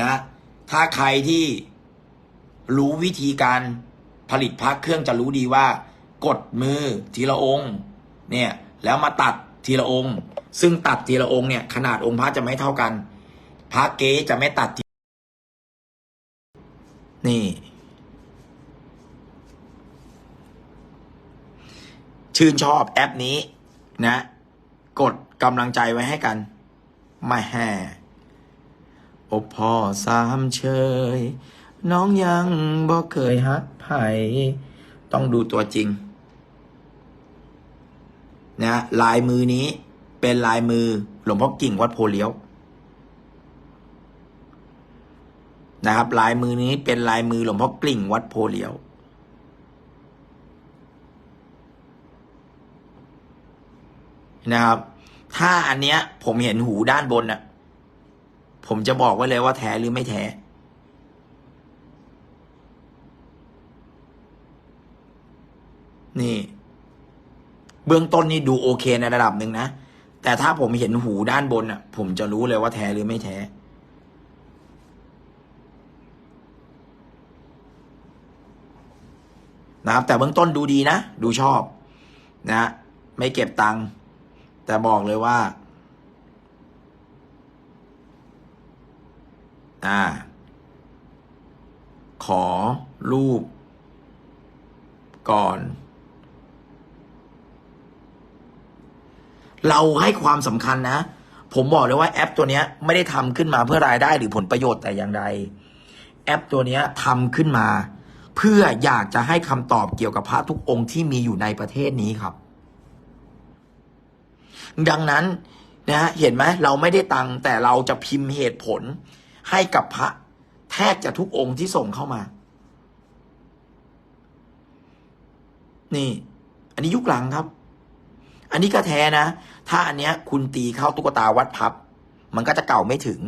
นะ ถ้าใครที่รู้วิธีการผลิตพระเครื่องจะรู้ดีว่า กดมือทีละองค์ เนี่ย แล้วมาตัดทีละองค์ ซึ่งตัดทีละองค์เนี่ย ขนาดองค์พระจะไม่เท่ากันพระเก๊จะไม่ตัดนี่ ชื่นชอบแอปนี้นะ กดกำลังใจไว้ให้กันไม่แห่ อบพ่อสามเชย น้องยังบ่เคยฮักไผ่ต้องดูตัวจริงนะลายมือนี้เป็นลายมือหลวงพ่อกิ่งวัดโพเลี้ยวนะครับ ลายมือนี้เป็นลายมือหลวงพ่อกลิ่งวัดโพเลี้ยวนะครับ ถ้าอันเนี้ย ผมเห็นหูด้านบนน่ะ ผมจะบอกไว้เลยว่าแท้หรือไม่แท้นี่ เบื้องต้นนี่ดูโอเคในระดับหนึ่งนะ แต่ถ้าผมเห็นหูด้านบนอะ ผมจะรู้เลยว่าแท้หรือไม่แท้นะครับ แต่เบื้องต้นดูดีนะ ดูชอบ นะ ไม่เก็บตังค์แต่บอกเลยว่า อ่า ขอรูป ก่อน เราให้ความสำคัญนะ ผมบอกเลยว่าแอปตัวนี้ไม่ได้ทำขึ้นมาเพื่อรายได้หรือผลประโยชน์แต่อย่างใด แอปตัวนี้ทำขึ้นมา เพื่ออยากจะให้คำตอบเกี่ยวกับพระทุกองค์ที่มีอยู่ในประเทศนี้ครับ ดังนั้นนะฮะเห็นไหมเราไม่ได้ตังค์แต่เราจะพิมพ์เหตุผล ให้กับพระ แทบจะทุกองค์ที่ส่งเข้ามา นี่ อันนี้ยุคหลังครับ อันนี้ก็แท้นะ ถ้าอันเนี้ย คุณตีเข้าตุ๊กตาวัดพับ มันก็จะเก่าไม่ถึง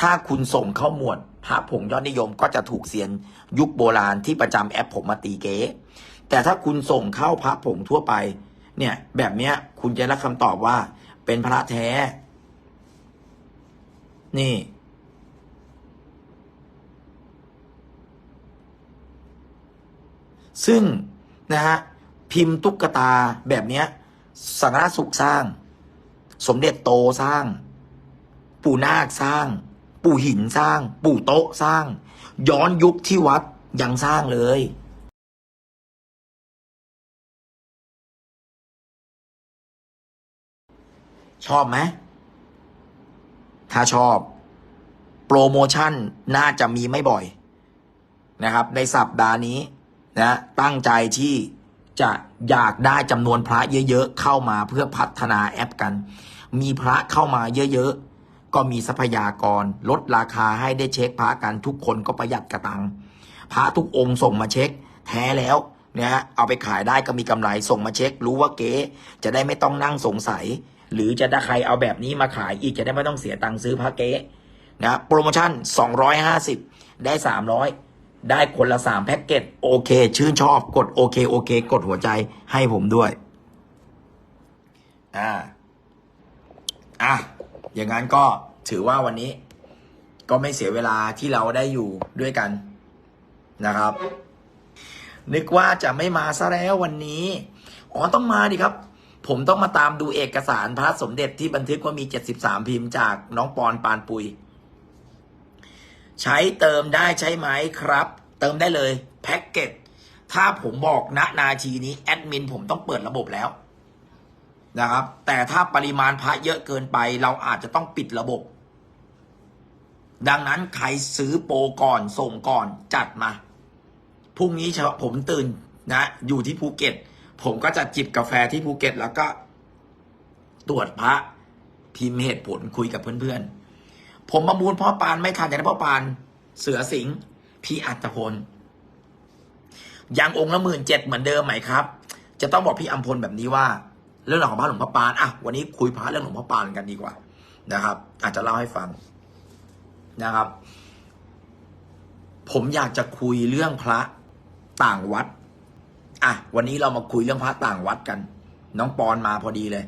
ถ้าคุณส่งเข้าหมวดพระผงยอดนิยมก็จะถูกเสียนยุคโบราณที่ประจำแอปผมมาตีเก๋แต่ถ้าคุณส่งเข้าพระผงทั่วไป เนี่ย แบบเนี้ย คุณจะได้คำตอบว่า เป็นพระแท้ นี่ ซึ่งนะฮะพิมพ์ตุ๊กตาแบบเนี้ยสังฆราชสุขสร้าง สมเด็จโตสร้าง ปู่นาคสร้าง ปู่หินสร้าง ปู่โต๊ะสร้าง ย้อนยุคที่วัดยังสร้างเลยชอบไหม ถ้าชอบ โปรโมชั่นน่าจะมีไม่บ่อย นะครับ ในสัปดาห์นี้ นะตั้งใจที่จะอยากได้จำนวนพระเยอะๆเข้ามาเพื่อพัฒนาแอปกัน มีพระเข้ามาเยอะๆก็มีทรัพยากร ลดราคาให้ได้เช็คพระกันทุกคนก็ประหยัดกระตังพระทุกองค์ส่งมาเช็ค แท้แล้วนะฮะเอาไปขายได้ก็มีกำไรส่งมาเช็ค รู้ว่าเก๊จะได้ไม่ต้องนั่งสงสัย หรือจะได้ใครเอาแบบนี้มาขายอีกจะได้ไม่ต้องเสียตังค์ซื้อพระเก๊นะโปรโมชั่น 250 ได้ 300 ได้คนละ3แพ็กเกจโอเค ชื่นชอบกดโอเคโอเค กดหัวใจให้ผมด้วย อ่า อะ อย่างนั้นก็ถือว่าวันนี้ ก็ไม่เสียเวลาที่เราได้อยู่ด้วยกันนะครับ นึกว่าจะไม่มาซะแล้ววันนี้อ๋อต้องมาดิครับ ผมต้องมาตามดูเอกสารพระสมเด็จที่บันทึกว่ามี 73 พิมพ์จากน้องปอนปานปุย ใช้เติมได้ใช่ไหมครับ เติมได้เลยแพ็กเกจถ้าผมบอกณนาทีนี้แอดมินผมต้องเปิดระบบแล้วนะครับ แต่ถ้าปริมาณพระเยอะเกินไป เราอาจจะต้องปิดระบบ ดังนั้นใครซื้อโปรก่อนส่งก่อนจัดมาพรุ่งนี้ผมตื่นนะ อยู่ที่ภูเก็ต ผมก็จะจิบกาแฟที่ภูเก็ต แล้วก็ ตรวจพระพิมพ์เหตุผลคุยกับเพื่อนๆ ผมประมูลพ่อปานไม่ทันจากนั้นพ่อปาน เสือสิงห์พี่อัตพลยังองค์ละหมื่นเจ็ดเหมือนเดิมไหมครับ จะต้องบอกพี่อัมพลแบบนี้ว่า เรื่องราวของพระหลวงพ่อปานอะวันนี้คุยพระเรื่องหลวงพ่อปานกันดีกว่า นะครับ อาจจะเล่าให้ฟังนะครับ ผมอยากจะคุยเรื่องพระต่างวัดอะวันนี้เรามาคุยเรื่องพระต่างวัดกัน น้องปอนมาพอดีเลย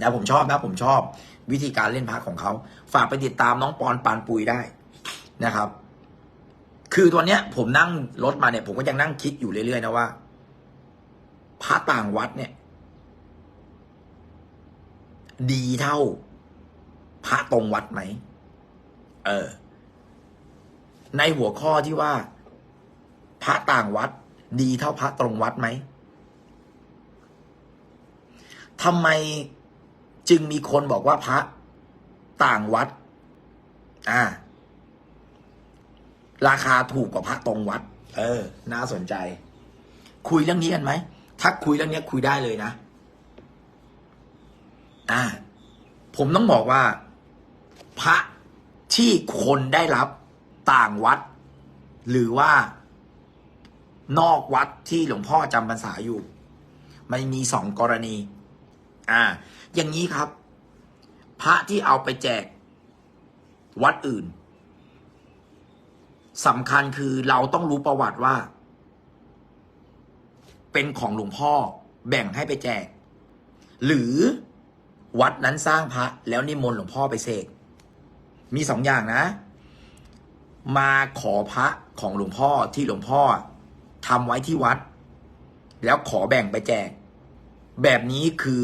นะผมชอบนะผมชอบ วิธีการเล่นพระของเขา ฝากไปติดตามน้องปอนปานปุยได้นะครับ คือตัวเนี้ย ผมนั่งรถมาเนี่ย ผมก็ยังนั่งคิดอยู่เรื่อยๆนะว่าพระต่างวัดเนี่ย ดีเท่าพระตรงวัดไหมเออ ในหัวข้อที่ว่าพระต่างวัด ดีเท่าพระตรงวัดไหมทำไม จึงมีคนบอกว่าพระต่างวัด อ่า ราคาถูกกว่าพระตรงวัด เออ น่าสนใจ คุยเรื่องนี้กันไหม ถ้าคุยเรื่องนี้คุยได้เลยนะ อ่า ผมต้องบอกว่า พระที่คนได้รับต่างวัด หรือว่านอกวัดที่หลวงพ่อจำพรรษาอยู่ มันมีสองกรณี อ่า อย่างนี้ครับ พระที่เอาไปแจกวัดอื่นสำคัญคือเราต้องรู้ประวัติว่า เป็นของหลวงพ่อแบ่งให้ไปแจก หรือวัดนั้นสร้างพระแล้วนิมนต์หลวงพ่อไปเสกมีสองอย่างนะ มาขอพระของหลวงพ่อที่หลวงพ่อทำไว้ที่วัด แล้วขอแบ่งไปแจก แบบนี้คือ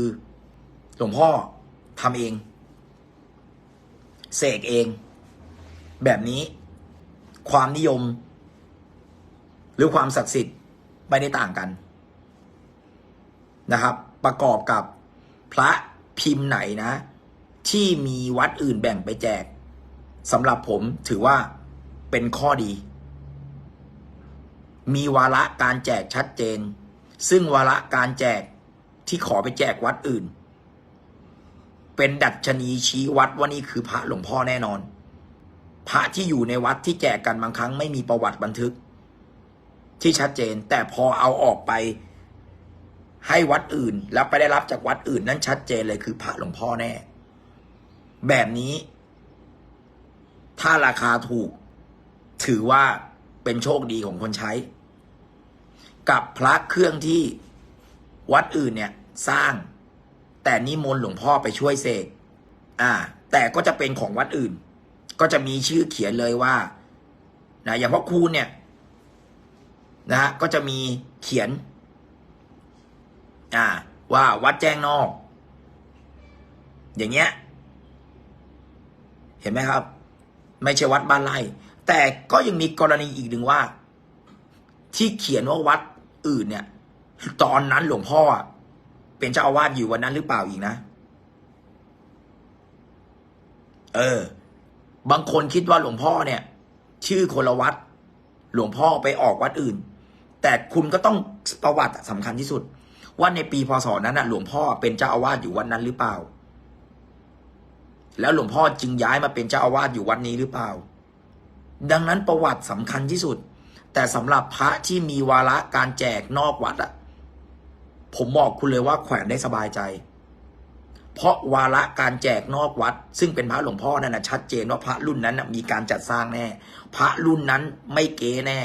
หลวงพ่อทำเอง เสกเอง แบบนี้ ความนิยม หรือความศักดิ์สิทธิ์ไม่ได้ต่างกันนะครับ ประกอบกับพระพิมพ์ไหนนะ ที่มีวัดอื่นแบ่งไปแจกสำหรับผมถือว่าเป็นข้อดี มีวาระการแจกชัดเจน ซึ่งวาระการแจกที่ขอไปแจกวัดอื่น เป็นดัชนีชี้วัดว่านี่คือพระหลวงพ่อแน่นอน พระที่อยู่ในวัดที่แจกกันบางครั้งไม่มีประวัติบันทึก ที่ชัดเจน แต่พอเอาออกไปให้วัดอื่น แล้วไปได้รับจากวัดอื่น นั้นชัดเจนเลยคือพระหลวงพ่อแน่ แบบนี้ ถ้าราคาถูก ถือว่าเป็นโชคดีของคนใช้ กับพระเครื่องที่วัดอื่นเนี่ย สร้าง แต่นิมนต์หลวงพ่อไปช่วยเสกอ่า แต่ก็จะเป็นของวัดอื่น ก็จะมีชื่อเขียนเลยว่านะอย่างพ่อคูณเนี่ยนะฮะก็จะมีเขียน อ่า ว่าวัดแจ้งนอก อย่างเงี้ย เห็นไหมครับ ไม่ใช่วัดบ้านไร่แต่ก็ยังมีกรณีอีกหนึ่งว่า ที่เขียนว่าวัดอื่นเนี่ย ตอนนั้นหลวงพ่อ เป็นเจ้าอาวาสอยู่วันนั้นหรือเปล่าอีกนะ เออ บางคนคิดว่าหลวงพ่อเนี่ย ชื่อคนละวัด หลวงพ่อไปออกวัดอื่น แต่คุณก็ต้องประวัติสำคัญที่สุด ว่าในปีพศนั้นนะหลวงพ่อเป็นเจ้าอาวาสอยู่วันนั้นหรือเปล่า แล้วหลวงพ่อจึงย้ายมาเป็นเจ้าอาวาสอยู่วัดนี้หรือเปล่า ดังนั้นประวัติสำคัญที่สุด แต่สำหรับพระที่มีวาระการแจกนอกวัดอะ ผมบอกคุณเลยว่าแขวนได้สบายใจ เพราะวาระการแจกนอกวัด ซึ่งเป็นพระหลวงพ่อนั่นนะชัดเจนว่าพระรุ่นนั้นนะมีการจัดสร้างแน่ พระรุ่นนั้นไม่เก๋แน่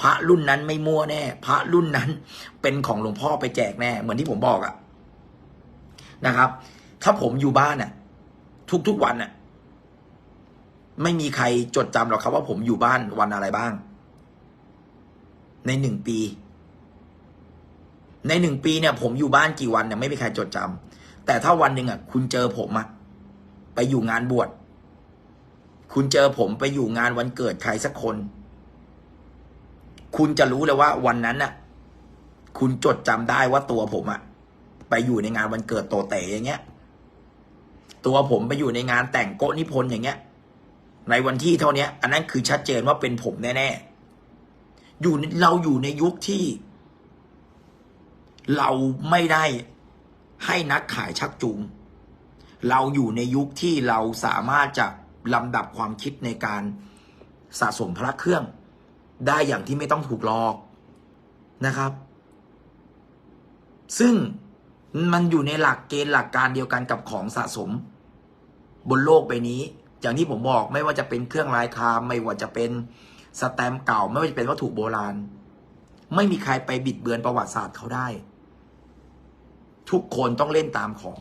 พระรุ่นนั้นไม่มั่วแน่ พระรุ่นนั้นเป็นของหลวงพ่อไปแจกแน่ เหมือนที่ผมบอกอะนะครับ ถ้าผมอยู่บ้านอะทุกๆวันอะไม่มีใครจดจำหรอกครับว่าผมอยู่บ้านวันอะไรบ้าง ในหนึ่งปี ในหนึ่งปีเนี่ย ผมอยู่บ้านกี่วันเนี่ยไม่มีใครจดจำแต่ถ้าวันหนึ่งอะ คุณเจอผมอะไปอยู่งานบวชคุณเจอผมไปอยู่งานวันเกิดใครสักคน คุณจะรู้เลยว่าวันนั้นน่ะ คุณจดจำได้ว่าตัวผมอะไปอยู่ในงานวันเกิดโตเต๋อย่างเงี้ย ตัวผมไปอยู่ในงานแต่งโกนิพนธ์อย่างเงี้ย ในวันที่เท่านี้อันนั้นคือชัดเจนว่าเป็นผมแน่ๆอยู่เราอยู่ในยุคที่ เราไม่ได้ให้นักขายชักจูง เราอยู่ในยุคที่เราสามารถจะลำดับความคิดในการสะสมพระเครื่อง ได้อย่างที่ไม่ต้องถูกหลอกนะครับ ซึ่งมันอยู่ในหลักเกณฑ์หลักการเดียวกันกับของสะสม บนโลกใบนี้ อย่างที่ผมบอกไม่ว่าจะเป็นเครื่องลายคามไม่ว่าจะเป็นสแตมป์เก่า ไม่ว่าจะเป็นวัตถุโบราณ ไม่มีใครไปบิดเบือนประวัติศาสตร์เขาได้ ทุกคนต้องเล่นตามของ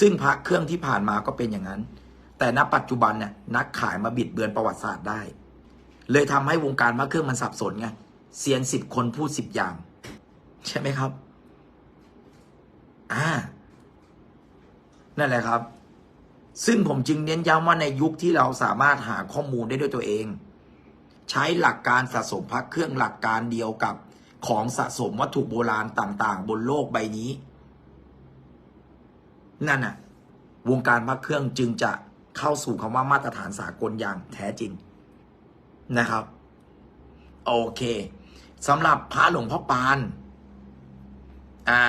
ซึ่งพระเครื่องที่ผ่านมาก็เป็นอย่างนั้น แต่ณปัจจุบันเนี่ยนักขายมาบิดเบือนประวัติศาสตร์ได้ เลยทำให้วงการพระเครื่องมันสับสนไงเซียนสิบคนพูดสิบอย่าง ใช่ไหมครับอ่านั่นแหละครับ ซึ่งผมจึงเน้นย้ำว่าในยุคที่เราสามารถหาข้อมูลได้ด้วยตัวเอง ใช้หลักการสะสมพระเครื่องหลักการเดียวกับ ของสะสมวัตถุโบราณต่าง ๆ บนโลกใบนี้ นั่นน่ะ วงการพระเครื่องจึงจะเข้าสู่คำว่ามาตรฐานสากลอย่างแท้จริงนะครับ โอเคสำหรับพระหลวงพ่อปาน อ่า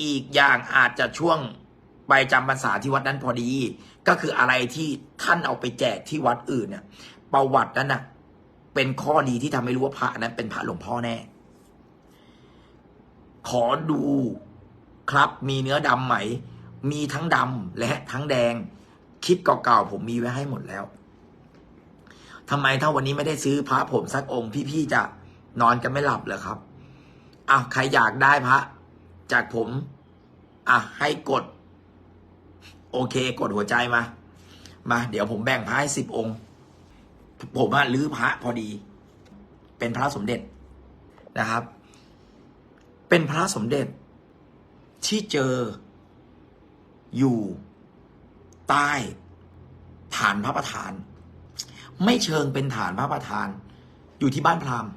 อีกอย่างอาจจะช่วงไปจำพรรษาที่วัดนั้นพอดี ก็คืออะไรที่ท่านเอาไปแจกที่วัดอื่นเนี่ยประวัตินั้นน่ะ เป็นข้อดีที่ทำให้รู้ว่าพระนั้นเป็นพระหลวงพ่อแน่ ขอดูครับมีเนื้อดำไหม มีทั้งดำและทั้งแดง คลิปเก่าๆผมมีไว้ให้หมดแล้วทำไมถ้าวันนี้ไม่ได้ซื้อพระผมสักองค์พี่ๆจะนอนกันไม่หลับเหรอครับอ้าวใครอยากได้พระ จากผมอะให้กด โอเค กดหัวใจมา มา เดี๋ยวผมแบ่งพระให้สิบองค์ ผมอะลื้อพระพอดี เป็นพระสมเด็จนะครับ เป็นพระสมเด็จ ที่เจออยู่ใต้ฐานพระประธาน ไม่เชิงเป็นฐานพระประธาน อยู่ที่บ้านพราหมณ์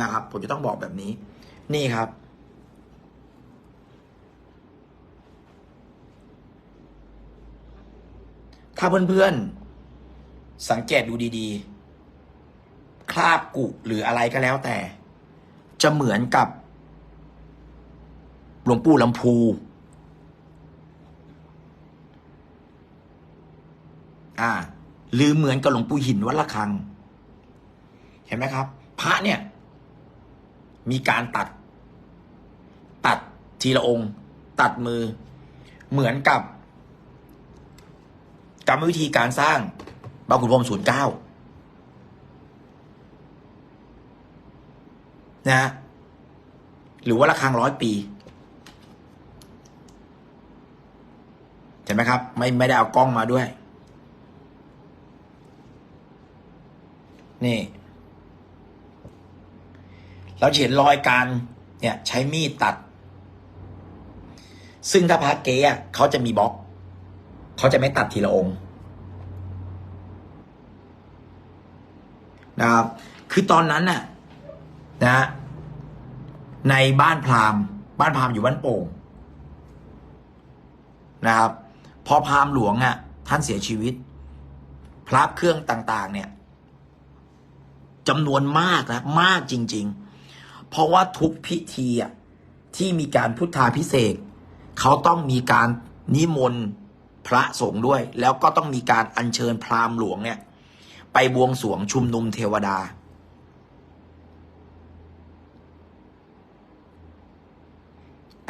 นะครับ ผมจะต้องบอกแบบนี้ นี่ครับ ถ้าเพื่อนๆ สังเกตดูดีๆ คราบกุหรืออะไรก็แล้วแต่ จะเหมือนกับหลวงปู่ลำพู อ่า หรือเหมือนกับหลวงปู่หินวัดละคัง เห็นไหมครับ พระเนี่ย มีการตัด ตัดทีละองค์ ตัดมือ เหมือนกับกรรมวิธีการสร้าง บางขุนพรมศูนย์เก้านะฮะหรือว่าระฆังร้อยปี เห็นไหมครับ ไม่ไม่ได้เอากล้องมาด้วย นี่ เราเห็นรอยการเนี่ยใช้มีดตัด ซึ่งถ้าพระเก๊อะเขาจะมีบล็อก เขาจะไม่ตัดทีละองค์ นะครับ คือตอนนั้นน่ะนะในบ้านพราหมณ์ บ้านพราหมณ์อยู่บ้านโป่งนะครับ พอพราหมณ์หลวงอะท่านเสียชีวิต พระเครื่องต่าง ๆ เนี่ยจำนวนมากนะมากจริง ๆ เพราะว่าทุกพิธีอะที่มีการพุทธาพิเศษเขาต้องมีการนิมนต์พระสงฆ์ด้วย แล้วก็ต้องมีการอัญเชิญพราหมณ์หลวงเนี่ย ไปบวงสรวงชุมนุมเทวดา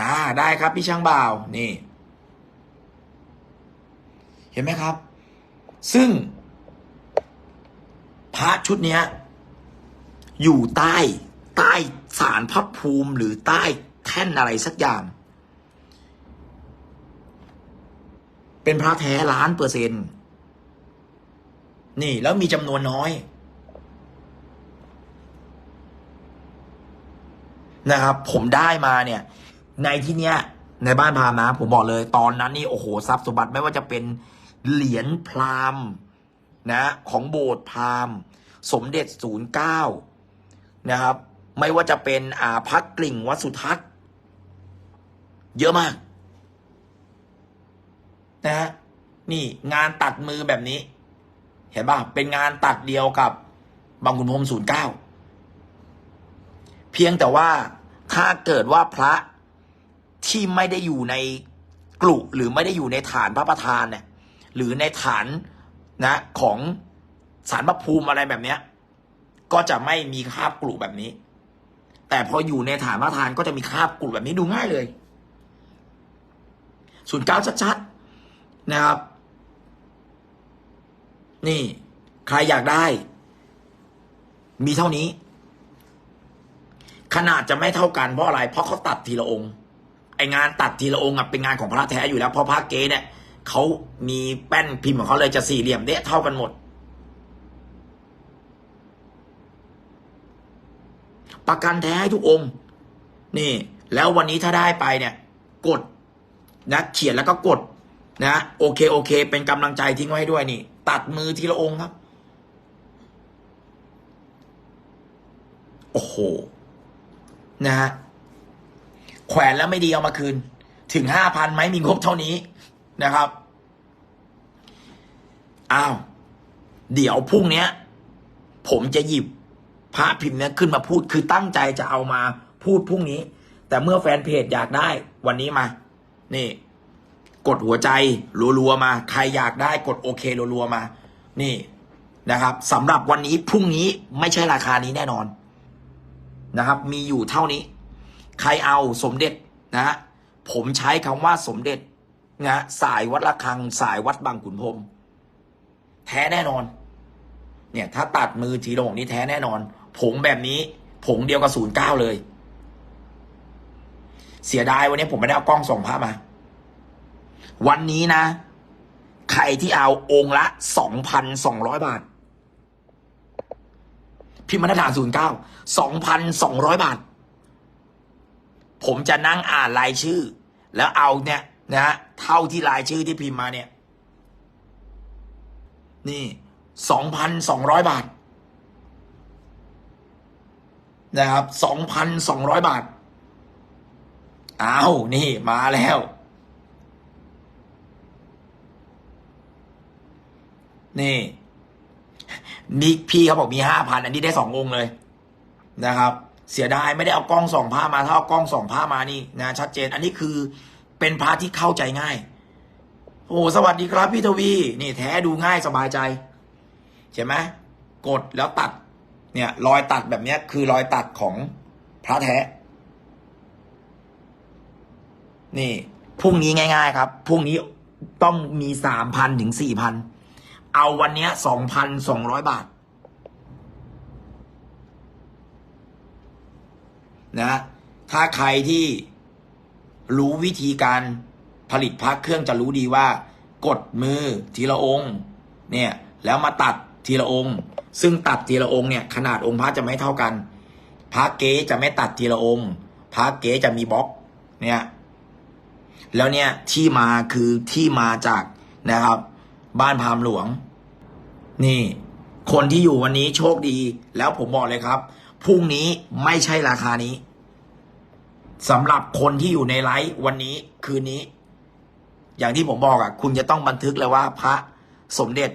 อ่าได้ครับพี่ช่างบ่าว นี่ เห็นไหมครับ ซึ่ง พระชุดเนี้ย อยู่ใต้ ใต้สารพระภูมิหรือใต้แท่นอะไรสักอย่าง เป็นพระแท้ล้านเปอร์เซ็นต์ นี่แล้วมีจำนวนน้อยนะครับ ผมได้มาเนี่ย ในที่เนี้ย ในบ้านพามณ์นะ ผมบอกเลย ตอนนั้นนี่โอ้โหทรัพย์สมบัติไม่ว่าจะเป็นเหรียญพราหมณ์นะ ของโบสถ์พราหมณ์สมเด็จศูนย์เก้านะครับ ไม่ว่าจะเป็นอ่าพักกลิ่งวัดสุทัศน์ เยอะมาก นะฮะนี่งานตัดมือแบบนี้ เห็นป่ะเป็นงานตัดเดียวกับบางขุนพรมศูนย์เก้าเพียงแต่ว่าถ้าเกิดว่าพระที่ไม่ได้อยู่ในกลุ่หรือไม่ได้อยู่ในฐานพระประธานเนี่ยหรือในฐานนะของสารพระภูมิอะไรแบบเนี้ย ก็จะไม่มีคาบกลุ่แบบนี้ แต่พออยู่ในฐานพระประธานก็จะมีคาบกลุ่แบบนี้ดูง่ายเลยศูนย์เก้าชัดๆนะครับ นี่ ใครอยากได้ มีเท่านี้ ขนาดจะไม่เท่ากันเพราะอะไร เพราะเขาตัดทีละองค์ ไองานตัดทีละองค์อะเป็นงานของพระแท้อยู่แล้วเพราะพระเกเนี่ยเขามีแป้นพิมพ์ของเขาเลยจะสี่เหลี่ยมเดะเท่ากันหมด ประกันแท้ให้ทุกองค์ นี่ แล้ววันนี้ถ้าได้ไปเนี่ย กดนะเขียนแล้วก็กดนะโอเคโอเค เป็นกำลังใจทิ้งไว้ให้ด้วยนี่ ตัดมือทีละองค์ครับ โอ้โห นะฮะ แขวนแล้วไม่ดีเอามาคืน ถึงห้าพันไหมมีงบเท่านี้นะครับ อ้าว เดี๋ยวพรุ่งเนี้ยผมจะหยิบพระพิมพ์เนี้ยขึ้นมาพูดคือตั้งใจจะเอามาพูดพรุ่งนี้ แต่เมื่อแฟนเพจอยากได้ วันนี้มา นี่ กดหัวใจรัวๆมา ใครอยากได้กดโอเครัวๆมา นี่นะครับสำหรับวันนี้พรุ่งนี้ไม่ใช่ราคานี้แน่นอนนะครับ มีอยู่เท่านี้ ใครเอาสมเด็จนะฮะผมใช้คำว่าสมเด็จนะสายวัดระฆัง สายวัดบางขุนพรมแท้แน่นอน เนี่ย ถ้าตัดมือทีละหกนี้แท้แน่นอน ผงแบบนี้ ผงเดียวกับศูนย์เก้าเลย เสียดายวันนี้ผมไม่ได้เอากล้องส่องพระมา วันนี้นะ ใครที่เอาองค์ละสองพันสองร้อยบาท พิมพ์มาตรฐานศูนย์เก้าสองพันสองร้อยบาท ผมจะนั่งอ่านรายชื่อ แล้วเอาเนี่ยนะเท่าที่รายชื่อที่พิมพ์มาเนี่ย นี่สองพันสองร้อยบาทนะครับสองพันสองร้อยบาทอ้าวนี่มาแล้ว นี่มีพี่เขาบอกมีห้าพันอันนี้ได้สององค์เลยนะครับ เสียดายไม่ได้เอากล้องส่องผ้ามาถ้าเอากล้องส่องผ้ามานี่นะชัดเจน อันนี้คือเป็นพระที่เข้าใจง่าย โอ้สวัสดีครับพี่ทวีนี่แท้ดูง่ายสบายใจใช่ไหมกดแล้วตัด เนี่ย รอยตัดแบบนี้คือรอยตัดของพระแท้ นี่พรุ่งนี้ง่าย ๆ ครับพรุ่งนี้ต้องมีสามพันถึงสี่พัน เอาวันนี้สองพันสองร้อยบาทนะ ถ้าใครที่รู้วิธีการผลิตพักเครื่องจะรู้ดีว่า กดมือทีละองค์ เนี่ย แล้วมาตัดทีละองค์ ซึ่งตัดทีละองค์เนี่ย ขนาดองค์พระจะไม่เท่ากันพระเก๊จะไม่ตัดทีละองค์พระเก๊จะมีบล็อก เนี่ย แล้วเนี่ยที่มาคือที่มาจากนะครับ บ้านพามหลวง นี่ คนที่อยู่วันนี้โชคดี แล้วผมบอกเลยครับพรุ่งนี้ไม่ใช่ราคานี้สำหรับคนที่อยู่ในไลฟ์วันนี้คืนนี้ อย่างที่ผมบอกอะ่ะ คุณจะต้องบันทึกเลยว่าพระสมเด็จ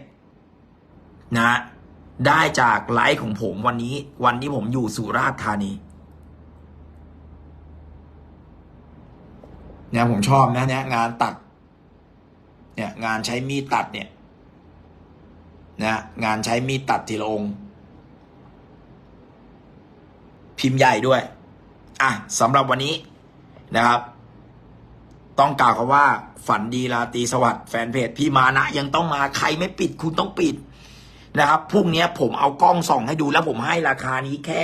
นะ ได้จากไลฟ์ของผมวันนี้ วันที่ผมอยู่สุราษฎร์ธานีเนี่ยผมชอบนะเนี่ยงานตัด เนี่ยงานใช้มีดตัดเนี่ยนะงานใช้มีดตัดทีละองค์พิมพ์ใหญ่ด้วย อะสำหรับวันนี้นะครับ ต้องกล่าวคำว่า ฝันดีราตีสวัสดิ์แฟนเพจพี่มานะ ยังต้องมาใครไม่ปิดคุณต้องปิดนะครับพรุ่งนี้ผมเอากล้องส่องให้ดูแล้วผมให้ราคานี้แค่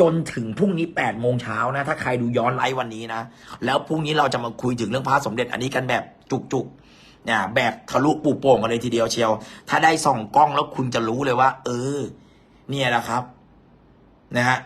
จนถึงพรุ่งนี้แปดโมงเช้านะ ถ้าใครดูย้อนไลฟ์วันนี้นะ แล้วพรุ่งนี้เราจะมาคุยถึงเรื่องพระสมเด็จอันนี้กันแบบจุกๆ เนี่ยแบบทะลุปูโป่งกันเลยทีเดียวเชียว ถ้าได้ส่องกล้องแล้วคุณจะรู้เลยว่า เออ เนี่ยแหละครับ นะฮะ